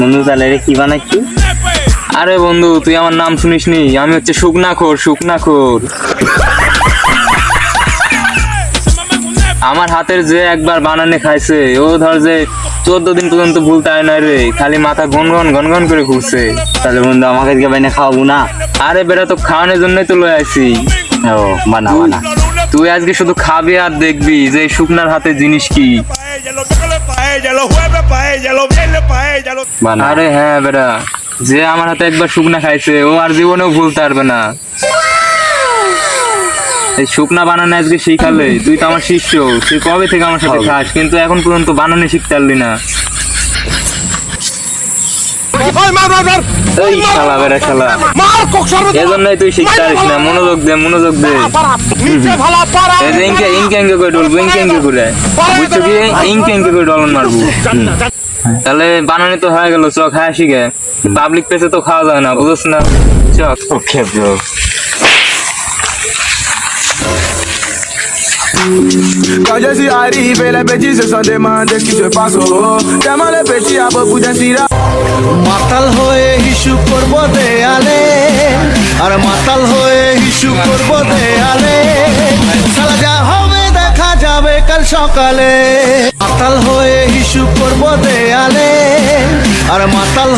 বন্ধু, তাহলে রে কি বানাচ্ছি আরে বন্ধু, তুই আমার নাম শুনিসনি। আমি হচ্ছে শুকনাখোর শুকনাখোর। আমার হাতের যে একবার বানানে খাইছে, ও ধর যে চোদ্দ দিন পর্যন্ত ভুলতে হয় না রে, খালি মাথা গন গন গন গন করে ঘুরছে। তাহলে বন্ধু, আমাকে আজকে বাইনে খাওয়াবো না? আরে বেটা তো খাওয়ানোর জন্যই তো লয়ে আইছি। ও, বানা বানা। তুই আজকে শুধু খাবি আর দেখবি যে শুকনার হাতে জিনিস কি। Ella, los jueves pa' ella, los viernes pa' ella, los... আরে হ্যাঁ বেটা যে আমার হাতে একবার শুকনা খাইছে ও আর জীবনেও ভুলতে পারবে না। এই শুকনা বানানো আজকে শিখালে তুই তো আমার শিষ্য তুই কবে থেকে আমার সাথে খাস? কিন্তু এখন পর্যন্ত বানানো শিখতে পারলি না। এই শালা বেটা শালা। এজন্যই তুই শিখতে পারিস না মনোযোগ দে মনোযোগ দে। ইনকে ইনকে ইনকে করে ডলবো ইনকে ইনকে করে। বুঝছ কি? ইনকে ইনকে করে ডলন মারবো। তাহলে বানানি তো হয়ে গেল চক খায় শিখে। পাবলিক প্লেসে তো খাওয়া যায় না বুঝছ না? চক। Okay bro Quand je suis arrivé, les petits se sont demandés ce qui se passe. Oh. Tellement les petits a beaucoup d'incidents. হয়ে হিসু করব দেয়ালে, আর মাতাল হয়ে হিসু করব দেয়ালে। সালা যা হবে দেখা যাবে কাল সকালে। মাতাল হয়ে হিসু করব দেয়ালে, আর মাতাল